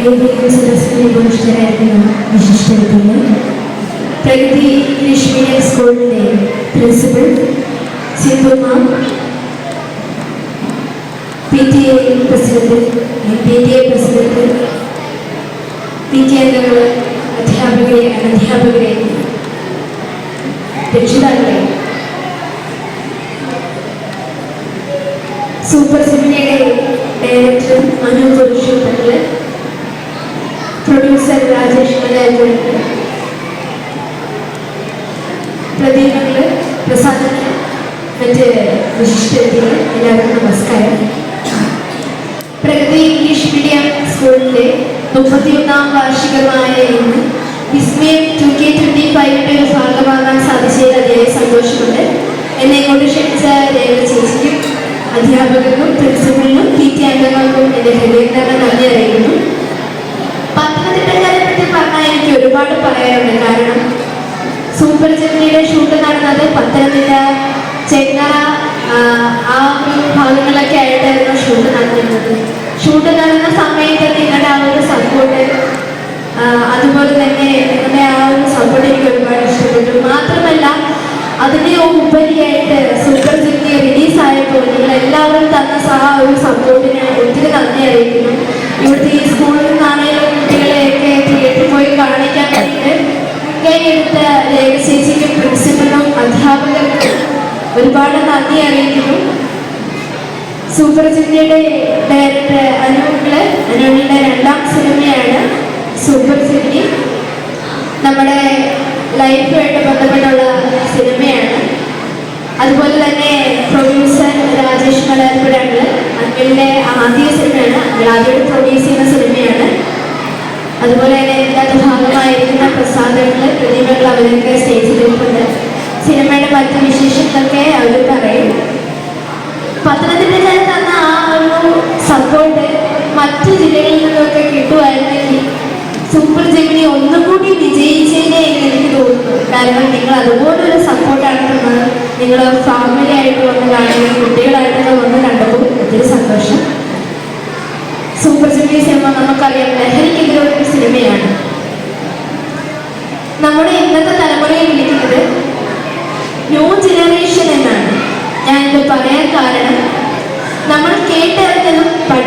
വേദിയിലെ സദസ്സിലെ ഉപവിഷ്ടരായിരിക്കുന്ന വിശിഷ്ടത്തിന് പ്രഗതി ഇംഗ്ലീഷ് മീഡിയം സ്കൂളിലെ principal സിന്ധുമ P T A president P T A president P T അംഗങ്ങൾ അധ്യാപകരെ അനധ്യാപകരെ രക്ഷിതാക്കളെ സൂപ്പർ സിനിമയുടെ ഡയറക്ടർ അനു പുരുഷോത്തങ്ങൾ പ്രൊഡ്യൂസർ രാജേഷ് മലയാളി പ്രദീപങ്ങൾ പ്രസാദങ്ങൾ മറ്റ് വിശിഷ്ടങ്ങൾ എല്ലാവർക്കും നമസ്കാരം. പ്രഗതി ഇംഗ്ലീഷ് മീഡിയം സ്കൂളിലെ മുപ്പത്തിയൊന്നാം വാർഷികമായ ഇന്ന് വിസ്മയം ടു കെ ട്വന്റി ഫൈവിന്റെ ഒരു ഭാഗമാകാൻ സാധിച്ചതിൽ അതിയായ സന്തോഷമുണ്ട്. എന്നെ കൊണ്ട് ക്ഷണിച്ച രേഖ ചേച്ചിക്കും അധ്യാപകർക്കും പ്രിൻസിപ്പലിനും പി ടി അംഗങ്ങൾക്കും എന്റെ ഹൃദയങ്ങളുടെ നന്ദി അറിയിക്കുന്നു. പറയാനുണ്ട്. കാരണം സൂപ്പർ ജെമിനിയുടെ ഷൂട്ട് നടന്നത് പത്തനംതിട്ട ചെങ്ങറ ആ, ഒരു ഭാഗങ്ങളൊക്കെ ആയിട്ടായിരുന്നു ഷൂട്ട് നടന്നിരുന്നത്. ഷൂട്ട് നടന്ന സമയത്ത് നിങ്ങളുടെ സൂപ്പർ ജില്ലയുടെ ഡയറക്ടർ അനുവിൾ അനുവിളുടെ രണ്ടാം സിനിമയാണ് സൂപ്പർ സിറ്റി നമ്മുടെ ലൈഫുമായിട്ട് ബന്ധപ്പെട്ടുള്ള സിനിമയാണ്. അതുപോലെ തന്നെ പ്രൊഡ്യൂസർ രാജേഷ് മലയാളപ്പുഴാണ് അങ്കിളിന്റെ ആദ്യ സിനിമയാണ്. അങ്കിൾ ആദ്യമായിട്ട് പ്രൊഡ്യൂസ് ചെയ്യുന്ന സിനിമയാണ്. അതുപോലെ തന്നെ ഇതിനകത്ത് ഭാഗമായിരിക്കുന്ന പ്രസാദങ്ങൾ പ്രതിമകൾ അവരൊക്കെ സ്റ്റേജിൽ സിനിമയുടെ മറ്റ് വിശേഷങ്ങളൊക്കെ അവർ പറയും. ഒരു സപ്പോർട്ട് മറ്റു ജില്ലകളിൽ നിന്നൊക്കെ കിട്ടുമായിരുന്നെങ്കിൽ സൂപ്പർ ജെമിനി ഒന്നും കൂടി വിജയിച്ചേനെ എന്ന് എനിക്ക് തോന്നുന്നു. കാരണം നിങ്ങൾ അതുപോലൊരു സപ്പോർട്ടാണ് തന്നത് നിങ്ങൾ ഫാമിലി ആയിട്ട് വന്ന് കാണുകയും കുട്ടികളായിട്ട് വന്ന് കണ്ടപ്പോൾ ഒത്തിരി സന്തോഷം. സൂപ്പർ ജെമിനി സിനിമ നമുക്കറിയാം ലഹരിക്കെതിരെ ഒരു സിനിമയാണ്. നമ്മുടെ ഇന്നത്തെ തലമുറയെ വിളിക്കുന്നത് ന്യൂ ജനറേഷൻ എന്നാണ്. ഞാൻ ഇത് പറയാൻ കാരണം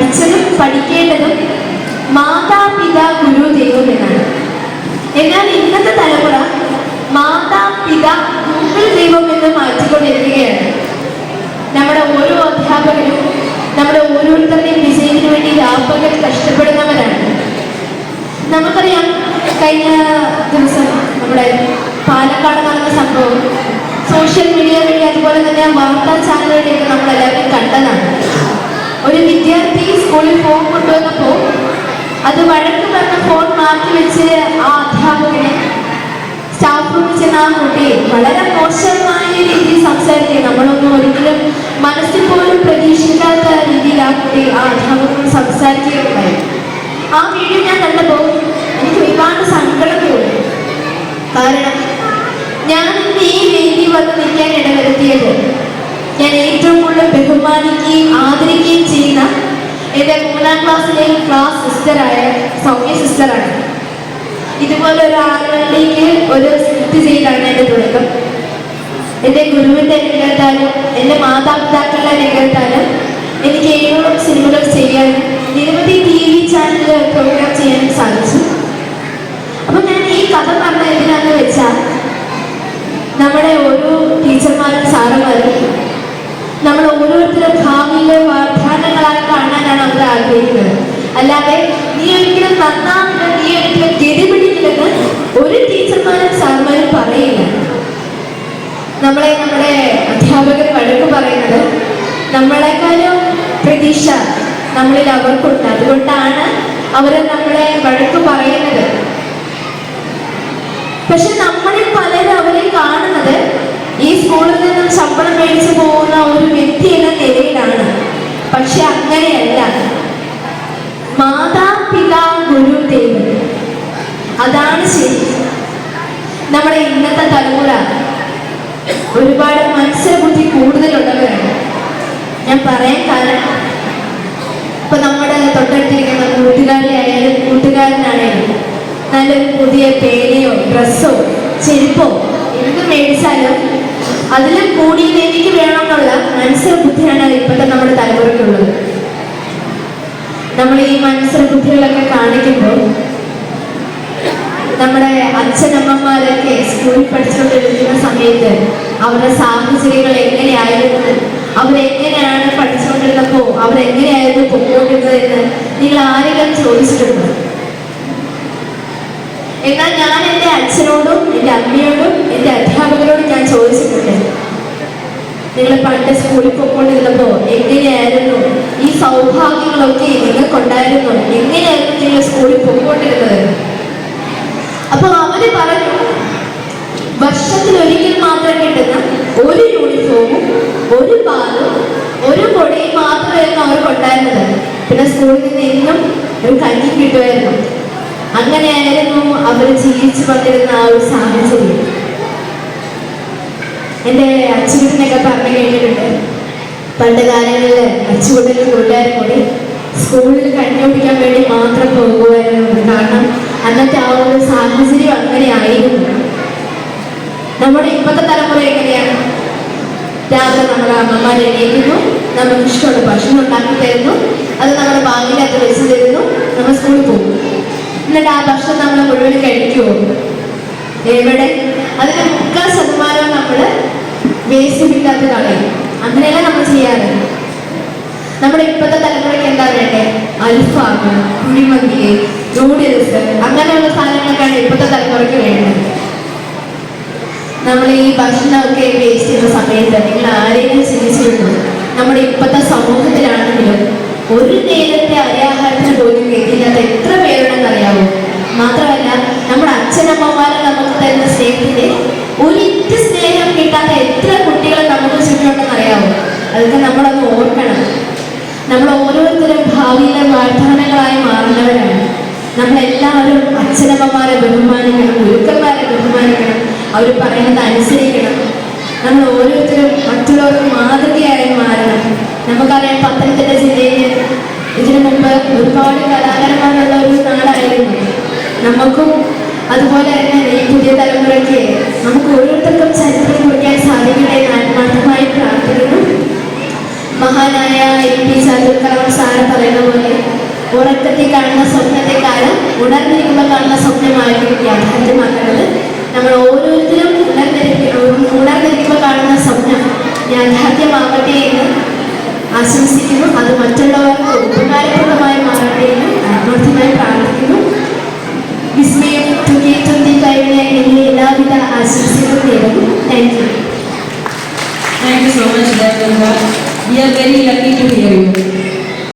പഠിച്ചതും പഠിക്കേണ്ടതും മാതാപിതാ ഗുരു ദൈവം എന്നാണ് എന്നാൽ ഇന്നത്തെ തലമുറ മാതാപിതാ ഗുരു ദൈവം എന്ന് മാറ്റിക്കൊണ്ടിരിക്കുകയാണ്. നമ്മുടെ ഓരോ അധ്യാപകരും നമ്മുടെ ഓരോരുത്തരുടെയും വിജയത്തിന് വേണ്ടി രാപ്പകൽ കഷ്ടപ്പെടുന്നവരാണ്. നമുക്കറിയാം കഴിഞ്ഞ ദിവസം നമ്മുടെ പാലക്കാട് നടന്ന സംഭവം സോഷ്യൽ മീഡിയ വഴി അതുപോലെ തന്നെ വാർത്താ ചാനലുകളിലേക്ക് നമ്മൾ എല്ലാവരും കണ്ടതാണ്. ഒരു വിദ്യാർത്ഥി സ്കൂളിൽ ഫോൺ കൊണ്ടുവന്നപ്പോൾ അത് വഴക്ക് പറഞ്ഞ ഫോൺ മാറ്റി വെച്ച് ആ അധ്യാപകനെ സ്റ്റാഫ് റൂമിൽ ചെന്ന ആ കുട്ടിയെ വളരെ മോശമായ രീതിയിൽ സംസാരിക്കുക. നമ്മളൊന്നും ഒരിക്കലും മനസ്സിൽ പോലും പ്രതീക്ഷിക്കാത്ത രീതിയിൽ ആ കുട്ടി ആ അധ്യാപകനോട് സംസാരിക്കുകയുണ്ടായി. ആ വീഡിയോ ഞാൻ കണ്ടപ്പോൾ എനിക്ക് ഒരുപാട് സങ്കടം തോന്നി കാരണം ഞാൻ ഈ വേദി വന്ന് നിൽക്കാൻ ഇടവരുത്തിയത് ഞാൻ ഏറ്റവും കൂടുതൽ ബഹുമാനിക്കുകയും ആദരിക്കുകയും ചെയ്യുന്ന എന്റെ മൂന്നാം ക്ലാസ്സിലെ ക്ലാസ് സിസ്റ്ററായ സൗമ്യ സിസ്റ്ററാണ് ഇതുപോലെ ഒരു ആളുകളിലേക്ക് ഒരു സ്ക്രിപ്റ്റ് ചെയ്താണ് എന്റെ തുടക്കം. എന്റെ ഗുരുവിന്റെ രംഗത്താലും എന്റെ മാതാപിതാക്കളുടെ രംഗത്താലും എനിക്ക് ഏഴോളം സിനിമകൾ ചെയ്യാനും നിരവധി ടി വി ചാനലുകൾ പ്രോഗ്രാം ചെയ്യാനും സാധിച്ചു. അപ്പൊ ഞാൻ ഈ കഥ പറഞ്ഞ എന്തിനാന്ന് വെച്ചാൽ നമ്മുടെ ഓരോ ടീച്ചർമാരും സാറന്മാരും നമ്മൾ ഓരോരുത്തരും ഭാവിയിലെ വാഗ്ദാനങ്ങളായി കാണാനാണ് അവർ ആഗ്രഹിക്കുന്നത്. അല്ലാതെ നീ ഒരിക്കലും നന്നാവില്ല നീ ഒരിക്കലും ഗതിപിടിക്കില്ലെന്ന് ഒരു ടീച്ചർമാരും സാറുമാരും പറയില്ല നമ്മളെ നമ്മുടെ അധ്യാപകർ വഴക്ക് പറയുന്നത് നമ്മളെക്കാളും പ്രതീക്ഷ നമ്മളിൽ അവർക്കുണ്ട്. അതുകൊണ്ടാണ് അവർ നമ്മളെ വഴക്ക് പറയുന്നത്. പക്ഷെ നമ്മളിൽ പലരും അവരെ കാണുന്നത് ഈ സ്കൂളിൽ നിന്നും ശമ്പളം മേടിച്ചു പോകുന്ന ഒരുപാട് മത്സരബുദ്ധി കൂടുതലുള്ളവരാണ്. ഞാൻ പറയാൻ കാരണം ഇപ്പൊ നമ്മുടെ തൊട്ടടുത്തിരിക്കുന്ന കൂട്ടുകാരിയായാലും കൂട്ടുകാരനായാലും നല്ലൊരു പുതിയ പേനയോ ഡ്രസ്സോ ചെരുപ്പോ എന്ത് മേടിച്ചാലും അതിലും കൂടി എനിക്ക് വേണമെന്നുള്ള മത്സര ബുദ്ധിയാണ് ഇപ്പോഴത്തെ നമ്മുടെ തലമുറയ്ക്കുള്ളത്. നമ്മൾ ഈ മത്സര ബുദ്ധികളൊക്കെ കാണിക്കുമ്പോൾ നമ്മുടെ അച്ഛനമ്മമാരൊക്കെ സ്കൂളിൽ പഠിച്ചുകൊണ്ടിരിക്കുന്ന സമയത്ത് അവരുടെ സാഹചര്യങ്ങൾ എങ്ങനെയായിരുന്നു? അവരെങ്ങനെയാണ് പഠിച്ചുകൊണ്ടിരുന്നപ്പോ അവരെങ്ങനെയായിരുന്നു പൊക്കോണ്ടിരുന്നത് എന്ന് നിങ്ങൾ ആരെങ്കിലും ചോദിച്ചിട്ടുണ്ട്? എന്നാൽ ഞാൻ എന്റെ അച്ഛനോടും എന്റെ അമ്മയോടും എന്റെ അധ്യാപകരോടും ഞാൻ ചോദിച്ചിട്ടുണ്ട്. നിങ്ങൾ പണ്ട് സ്കൂളിൽ പോയിക്കൊണ്ടിരുന്നപ്പോ എങ്ങനെയായിരുന്നു? ഈ സൗഭാഗ്യങ്ങളൊക്കെ നിങ്ങൾക്കുണ്ടായിരുന്നു. എങ്ങനെയായിരുന്നു നിങ്ങൾ സ്കൂളിൽ പോയിക്കൊണ്ടിരുന്നത്? അപ്പൊ അവർ പറഞ്ഞു വർഷത്തിൽ ഒരിക്കൽ മാത്രം കിട്ടുന്ന ഒരു യൂണിഫോമും ഒരു പാലും ഒരു കൊടയും മാത്രമായിരുന്നു അവർക്കുണ്ടായിരുന്നത് പിന്നെ സ്കൂളിൽ നിന്ന് ഒരു കഞ്ഞി കിട്ടുമായിരുന്നു. അങ്ങനെയായിരുന്നു അവർ ജീവിച്ചു വന്നിരുന്ന ആ ഒരു സാഹചര്യം. എന്റെ അച്ചുകൂട്ടിനൊക്കെ പറഞ്ഞു കഴിഞ്ഞിട്ടുണ്ട് പണ്ട് കാലങ്ങളിൽ അച്ചുകൂട്ടലും കൂട്ടുകാരും കൂടി സ്കൂളിൽ കഞ്ഞി കുടിക്കാൻ വേണ്ടി മാത്രം പോകുമായിരുന്നു. കാരണം അന്നത്തെ ആ ഒരു സാഹചര്യം അങ്ങനെ ആയിരുന്നു നമ്മുടെ ഇപ്പോഴത്തെ തലമുറ എങ്ങനെയാണ്? രാവിലെ നമ്മുടെ അമ്മമാർ എണീക്കുന്നു. നമുക്ക് ഇഷ്ടമുള്ള ഭക്ഷണം ഉണ്ടാക്കി തരുന്നു. അത് നമ്മുടെ ബാഗിനകത്ത് വെച്ച് തരുന്നു. നമ്മൾ സ്കൂളിൽ പോകും എന്നിട്ട് ആ ഭക്ഷണം നമ്മൾ മുഴുവൻ കഴിക്കുമോ എവിടെ? അതിന് മുക്കാൽ ശതമാനം നമ്മൾ വേസ്റ്റ് കിട്ടാത്ത കളയും. അങ്ങനെയല്ല നമ്മൾ ചെയ്യാറ്. നമ്മുടെ ഇപ്പോഴത്തെ തലമുറയ്ക്ക് എന്താ വേണ്ടേ? അൽഫാമ് കുഴിമന്തി നൂഡിൽസ് അങ്ങനെയുള്ള സാധനങ്ങളൊക്കെയാണ് ഇപ്പോഴത്തെ തലമുറയ്ക്ക് വേണ്ടത്. നമ്മൾ ഈ ഭക്ഷണമൊക്കെ വേസ്റ്റ് ചെയ്യുന്ന സമയത്ത് നിങ്ങൾ ആരെങ്കിലും ചിന്തിച്ചിരുന്നു നമ്മുടെ ഇപ്പോഴത്തെ സമൂഹത്തിലാണെങ്കിലും ഒരു നേരത്തെ അരിയാഹാരത്തിന് പോലും കേൾക്കില്ലാത്ത എത്ര പേരുണ്ടെന്ന് അറിയാമോ മാത്രമല്ല നമ്മുടെ അച്ഛനമ്മമാരെ നമുക്ക് തരുന്ന സ്നേഹത്തിന്റെ ഒരിറ്റ് സ്നേഹം കിട്ടാത്ത എത്ര കുട്ടികൾ നമുക്ക് ചുറ്റുമുണ്ടെന്ന് അറിയാമോ അതൊക്കെ നമ്മളൊന്ന് ഓർക്കണം. നമ്മൾ ഓരോരുത്തരും ഭാവിയിലെ വാഗ്ദാനങ്ങളായി മാറുന്നവരാണ്. നമ്മളെല്ലാവരും അച്ഛനമ്മമാരെ ബഹുമാനിക്കണം ഗുരുക്കന്മാരെ ബഹുമാനിക്കണം അവർ പറയുന്നത് അനുസരിക്കണം നമ്മൾ ഓരോരുത്തരും മറ്റുള്ളവർക്ക് മാതൃകയായി മാറണം. നമുക്കറിയാം പത്തനംതിട്ട ജില്ലയിൽ ഇതിനു മുമ്പ് ഒരുപാട് കലാകാരന്മാരുള്ള ഒരു നാടായിരുന്നു. നമുക്കും അതുപോലെ തന്നെ ഈ പുതിയ തലമുറയ്ക്ക് നമുക്ക് ഓരോരുത്തർക്കും ചരിത്രം കുറിക്കാൻ സാധിക്കട്ടെ എന്ന് ആത്മാർത്ഥമായി പ്രാർത്ഥിക്കുന്നു. മഹാനായ എ പി ചാതുർക്കളം സാറ് പറയുന്ന പോലെ ഉറക്കത്തിൽ കാണുന്ന സ്വപ്നത്തെക്കാളും ഉണർന്നിരിക്കുമ്പോൾ കാണുന്ന സ്വപ്നമായിരിക്കും യാഥാർത്ഥ്യമാക്കുന്നത് നമ്മൾ ഓരോരുത്തരും ഉണർന്നിരിക്കും ഉണർന്നിരിക്കുമ്പോൾ കാണുന്ന സ്വപ്നം യാഥാർത്ഥ്യമാകട്ടെ എന്ന് ആശംസിക്കുന്നു. അത് മറ്റുള്ളവർക്ക്